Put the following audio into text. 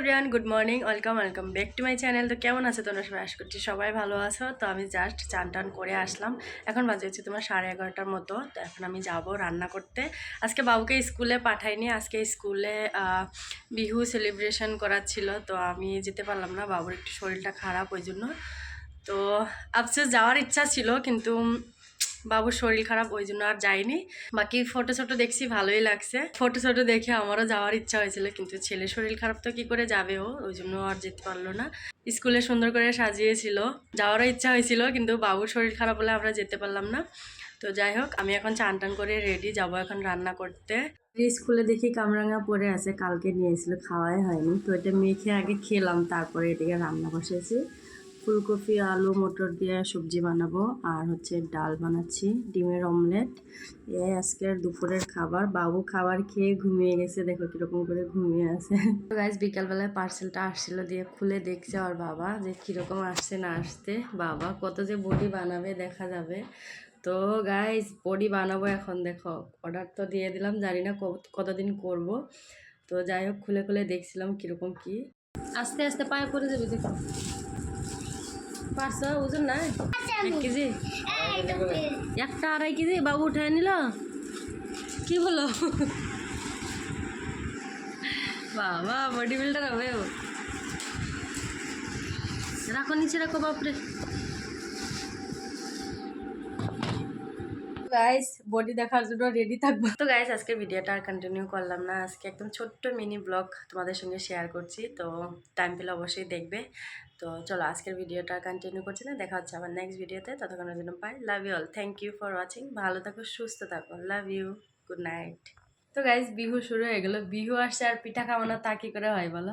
Everyone good morning welcome welcome back to my channel তো কেমন আছে তোমরা? সবাই আশা করছি সবাই ভালো আছো। তো আমি জাস্ট চান টান করে আসলাম। এখন বাজে হচ্ছে তোমার সাড়ে এগারোটার মতো। তো এখন আমি যাব রান্না করতে। আজকে বাবুকে স্কুলে পাঠাইনি। আজকে স্কুলে বিহু সেলিব্রেশন করার ছিল। তো আমি যেতে পারলাম না। বাবুর একটু শরীরটা খারাপ ওই জন্য। তো আফসোস যাওয়ার ইচ্ছা ছিল, কিন্তু বাবুর শরীর খারাপ, ওই জন্য আর যাইনি। বাকি ফটো ছোটো দেখছি, ভালোই লাগছে। ফটো ছোটো দেখে আমারও যাওয়ার ইচ্ছা হয়েছিল, কিন্তু ছেলে শরীর খারাপ তো কি করে যাবে ও? ওই জন্য আর যেতে পারল না। স্কুলে সুন্দর করে সাজিয়েছিল। যাওয়ারও ইচ্ছা হয়েছিল, কিন্তু বাবুর শরীর খারাপ হলে আমরা যেতে পারলাম না। তো যাই হোক, আমি এখন চান টান করে রেডি যাব এখন রান্না করতে। স্কুলে দেখি কামরাঙা পরে আছে, কালকে নিয়ে এসেছিল, খাওয়াই হয়নি। তো এটা মেখে আগে খেলাম, তারপরে এদিকে রান্না বসেছি। ফুলকপি, আলু, মটর দিয়ে সবজি বানাবো। আর হচ্ছে ডাল বানাচ্ছি, ডিমের অমলেট। এই আজকের দুপুরের খাবার। বাবু খাবার খেয়ে ঘুমিয়ে গেছে, দেখো কীরকম করে ঘুমিয়ে আছে। গাইজ বিকালবেলায় পার্সেলটা আসছিল দিয়ে খুলে দেখছে আর বাবা যে কীরকম আসছে না আসতে। বাবা কত যে বডি বানাবে দেখা যাবে। তো গাইজ বডি বানাবো এখন, দেখো। অর্ডার তো দিয়ে দিলাম, জানি না কতদিন করব। তো যাই হোক, খুলে খুলে দেখছিলাম কীরকম কি। আস্তে আস্তে পায়ে পড়ে যাবে, দেখো। পাঁচশো ওজন না এক কেজি? একটা আড়াই কেজি? বাবু উঠায় নিল? কি বলো? বাবা বডি বিল্ডার হবে রাখো নিচে রাখো বাপরে। গাইস বডি দেখার জন্য রেডি থাকব। তো গাইস আজকে ভিডিওটা আর কন্টিনিউ করলাম না। আজকে একদম ছোট্ট মিনি ব্লগ তোমাদের সঙ্গে শেয়ার করছি। তো টাইম পেলে অবশ্যই দেখবে। তো চলো আজকের ভিডিওটা কন্টিনিউ করছি না। দেখা হচ্ছে আমার নেক্সট ভিডিওতে ততক্ষণের জন্য পাই love you all thank you for watching ভালো থাকো সুস্থ থাকো। লাভ ইউ গুড নাইট তো গাইস বিহু শুরু হয়ে গেলো। বিহু আসছে আর পিঠা খাওয়ানো তা কি করে হয় বলো?